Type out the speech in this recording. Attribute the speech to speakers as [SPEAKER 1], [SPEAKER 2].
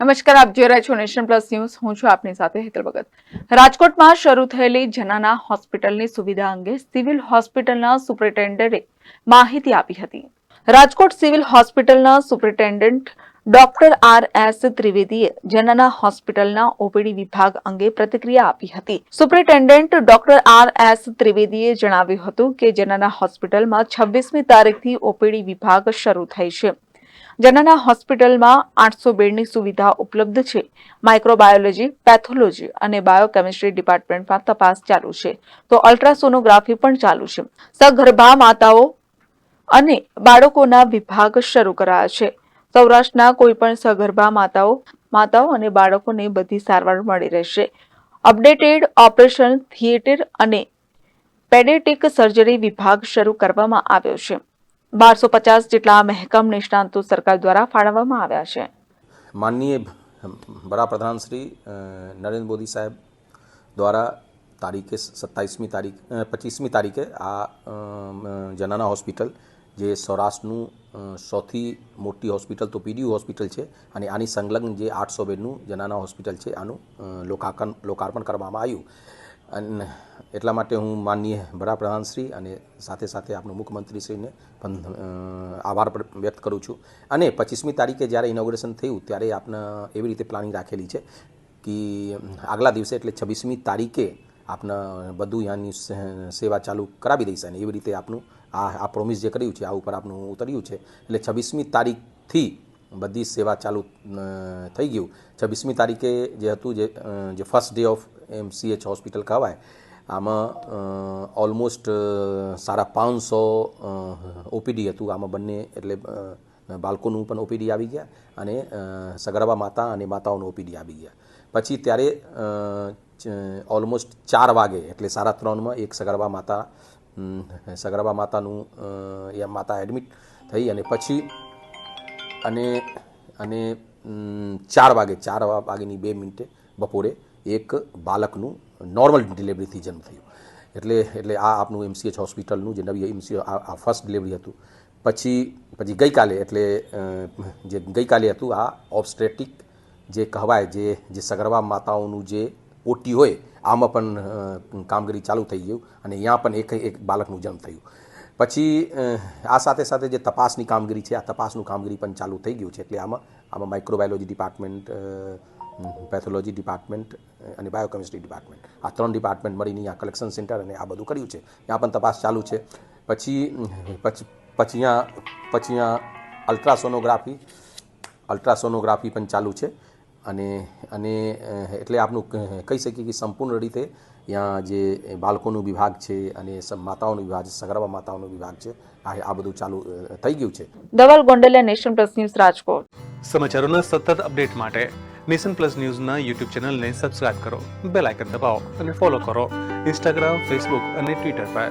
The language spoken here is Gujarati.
[SPEAKER 1] નમસ્કાર, આપ જોઈ રહ્યા છો નેશન પ્લસ ન્યૂઝ. હું છું આપની સાથે હેતલ ભગત. રાજકોટમાં શરૂ થયેલી જનાના હોસ્પિટલની સુવિધા અંગે સિવિલ હોસ્પિટલના સુપ્રિન્ટેન્ડન્ટે માહિતી આપી હતી. રાજકોટ સિવિલ હોસ્પિટલના સુપ્રિન્ટેન્ડન્ટ ડોક્ટર આર એસ ત્રિવેદીએ જનાના હોસ્પિટલના ઓપીડી વિભાગ અંગે પ્રતિક્રિયા આપી હતી. સુપ્રિન્ટેન્ડન્ટ ડોક્ટર આર એસ ત્રિવેદીએ જણાવ્યું હતું કે જનાના હોસ્પિટલમાં છવ્વીસમી તારીખથી ઓપીડી વિભાગ શરૂ થઈ છે. જનાના હોસ્પિટલમાં આઠસો બેડની સુવિધા ઉપલબ્ધ છે. માઇક્રોબાયોલોજી પેથોલોજી અને બાયોકેમિસ્ટ્રી ડિપાર્ટમેન્ટમાં તપાસ ચાલુ છે. તો અલ્ટ્રાસોનોગ્રાફી પણ ચાલુ છે. સગર્ભા માતાઓ અને બાળકોના વિભાગ શરૂ કરાયા છે. સૌરાષ્ટ્રના કોઈ પણ સગર્ભા માતાઓ માતાઓ અને બાળકોને બધી સારવાર મળી રહેશે. અપડેટેડ ઓપરેશન થિયેટર અને પેડેટિક સર્જરી વિભાગ શરૂ કરવામાં આવ્યો છે. બારસો પચાસ જેટલા મહેકમ નિષ્ણાંતો સરકાર દ્વારા ફાળવવામાં આવ્યા છે.
[SPEAKER 2] માનનીય વડાપ્રધાન શ્રી નરેન્દ્ર મોદી સાહેબ દ્વારા તારીખે સત્તાવીસમી તારીખ પચીસમી તારીખે આ જનાના હોસ્પિટલ, જે સૌરાષ્ટ્રનું સૌથી મોટી હોસ્પિટલ તો પીડીયુ હોસ્પિટલ છે અને આની સંલગ્ન જે આઠસો બેડનું જનાના હોસ્પિટલ છે, આનું લોકાર્પણ લોકાર્પણ કરવામાં આવ્યું. અને એટલા માટે હું માનનીય વડાપ્રધાનશ્રી અને સાથે સાથે આપણું મુખ્યમંત્રીશ્રીને પણ આભાર વ્યક્ત કરું છું. અને પચીસમી તારીખે જ્યારે ઇનોગ્રેશન થયું, ત્યારે આપણે એવી રીતે પ્લાનિંગ રાખેલી છે કે આગલા દિવસે એટલે છવ્વીસમી તારીખે આપણે બધું યાની સેવા ચાલુ કરાવી દઈશ અને એવી રીતે આપનું આ આ પ્રોમિસ જે કર્યું છે, આ ઉપર આપનું ઉતર્યું છે. એટલે છવ્વીસમી તારીખથી બધી સેવા ચાલુ થઈ ગયું. છવ્વીસમી તારીખે જે હતું, જે જે first day of M CH hospital કહેવાય. આમાં ઓલમોસ્ટ સાડા પાંચસો ઓપીડી હતું. આમાં બંને એટલે બાળકોનું પણ ઓપીડી આવી ગયા અને સગર્ભા માતા અને માતાઓનું ઓપીડી આવી ગયા. પછી ત્યારે ઓલમોસ્ટ ચાર વાગે, એટલે સાડા ત્રણમાં એક સગર્ભા માતા સગર્ભા માતાનું એ માતા એડમિટ થઈ અને પછી, અને અને ચાર વાગે, ચાર વા- વાગ્યાની બે મિનિટે બપોરે એક બાળકનું નોર્મલ ડિલિવરીથી જન્મ થયું. એટલે એટલે આ આપનું એમસીએચ હોસ્પિટલનું જે નવી એમસી આ ફર્સ્ટ ડિલિવરી હતું. પછી પછી ગઈકાલે, એટલે જે ગઈકાલે હતું, આ ઓબસ્ટ્રેટિક જે કહેવાય, જે જે સગર્ભા માતાઓનું જે ઓટી હોય, આમાં પણ કામગીરી ચાલુ થઈ ગયું અને અહીંયા પણ એક એક બાળકનું જન્મ થયું. પછી આ સાથે સાથે જે તપાસની કામગીરી છે, આ તપાસનું કામગીરી પણ ચાલુ થઈ ગયું છે. એટલે આમાં આમાં માઇક્રોબાયોલોજી ડિપાર્ટમેન્ટ પેથોલોજી ડિપાર્ટમેન્ટ અને બાયોકેમિસ્ટ્રી ડિપાર્ટમેન્ટ આ ત્રણ ડિપાર્ટમેન્ટ મળીને આ કલેક્શન સેન્ટર અને આ બધું કર્યું છે. ત્યાં પણ તપાસ ચાલુ છે. પછી પછી અહીંયા પછી અહીંયા અલ્ટ્રાસોનોગ્રાફી અલ્ટ્રાસોનોગ્રાફી પણ ચાલુ છે. અને અને એટલે આપનું કહી શકીએ કે સંપૂર્ણ રીતે ત્યાં જે બાળકોનું વિભાગ છે અને માતાઓનો વિભાગ છે સગર્ભા માતાઓનો વિભાગ છે આ આ બધું ચાલુ થઈ ગયું છે.
[SPEAKER 1] Dhaval Gondaliya Nation Plus News Rajkot.
[SPEAKER 3] સમાચારોના સતત અપડેટ માટે નેશન પ્લસ ન્યૂઝના યુટ્યુબ ચેનલને સબસ્ક્રાઇબ કરો બેલ આઇકન દબાવો અને ફોલો કરો. ઇન્સ્ટાગ્રામ ફેસબુક અને ટ્વિટર પર.